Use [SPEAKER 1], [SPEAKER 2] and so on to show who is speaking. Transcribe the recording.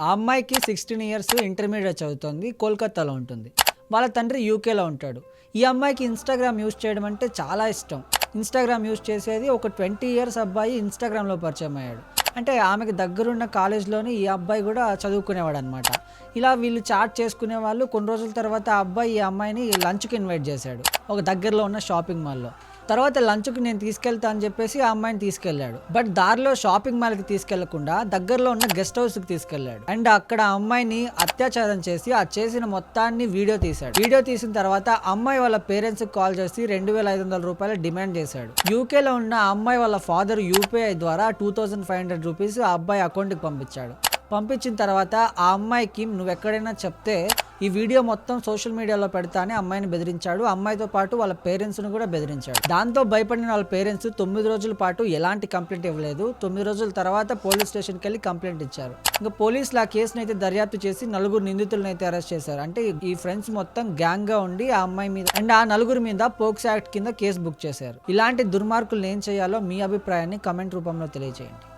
[SPEAKER 1] ఆ అమ్మాయికి sixteen years intermediate చదువుతుంది కోల్కతాలో ఉంటుంది. వాళ్ళ తండ్రి యూకేలో ఉంటాడు. ఈ అమ్మాయికి ఇన్స్టాగ్రామ్ యూస్ చేయడం అంటే చాలా ఇష్టం. ఇన్స్టాగ్రామ్ యూస్ చేసేది ఒక ట్వంటీ ఇయర్స్ అబ్బాయి ఇన్స్టాగ్రామ్లో పరిచయం అయ్యాడు. అంటే ఆమెకి దగ్గరున్న కాలేజ్లోని ఈ అబ్బాయి కూడా చదువుకునేవాడు అనమాట ఇలా వీళ్ళు చాట్ చేసుకునే వాళ్ళు కొన్ని రోజుల తర్వాత ఆ అబ్బాయి ఈ అమ్మాయిని లంచ్కి ఇన్వైట్ చేశాడు. ఒక దగ్గరలో ఉన్న షాపింగ్ మాల్లో తర్వాత లంచ్కి నేను తీసుకెళ్తా అని చెప్పేసి ఆ అమ్మాయిని తీసుకెళ్ళాడు. బట్ దారిలో షాపింగ్ మాల్కి తీసుకెళ్ళకుండా దగ్గరలో ఉన్న గెస్ట్ హౌస్కి తీసుకెళ్ళాడు. అండ్ అక్కడ ఆ అమ్మాయిని అత్యాచారం చేసి ఆ చేసిన మొత్తాన్ని వీడియో తీశాడు. వీడియో తీసిన తర్వాత అమ్మాయి వాళ్ళ పేరెంట్స్ కాల్ చేసి రెండు వేల ఐదు వందల రూపాయలు డిమాండ్ చేశాడు. యూకేలో ఉన్న ఆ అమ్మాయి వాళ్ళ ఫాదర్ యూపీఐ ద్వారా two thousand five hundred rupees ఆ అబ్బాయి అకౌంట్కి పంపించాడు. పంపించిన తర్వాత ఆ అమ్మాయికి నువ్వు ఎక్కడైనా చెప్తే ఈ వీడియో మొత్తం సోషల్ మీడియాలో పెడతా అని అమ్మాయిని బెదిరించాడు. అమ్మాయితో పాటు వాళ్ళ పేరెంట్స్ను కూడా బెదిరించాడు. దాంతో భయపడిన వాళ్ళ పేరెంట్స్ తొమ్మిది రోజుల పాటు ఎలాంటి కంప్లైంట్ ఇవ్వలేదు. తొమ్మిది రోజుల తర్వాత పోలీస్ స్టేషన్కి వెళ్ళి కంప్లైంట్ ఇచ్చారు. ఇంకా పోలీసులు ఆ కేసును అయితే దర్యాప్తు చేసి నలుగురు నిందితులను అయితే అరెస్ట్ చేశారు. అంటే ఈ ఫ్రెండ్స్ మొత్తం గ్యాంగ్గా ఉండి ఆ అమ్మాయి మీద అండ్ ఆ నలుగురి మీద పోక్స్ యాక్ట్ కింద కేసు బుక్ చేశారు. ఇలాంటి దుర్మార్గులు ఏం చేయాలో మీ అభిప్రాయాన్ని కమెంట్ రూపంలో తెలియజేయండి.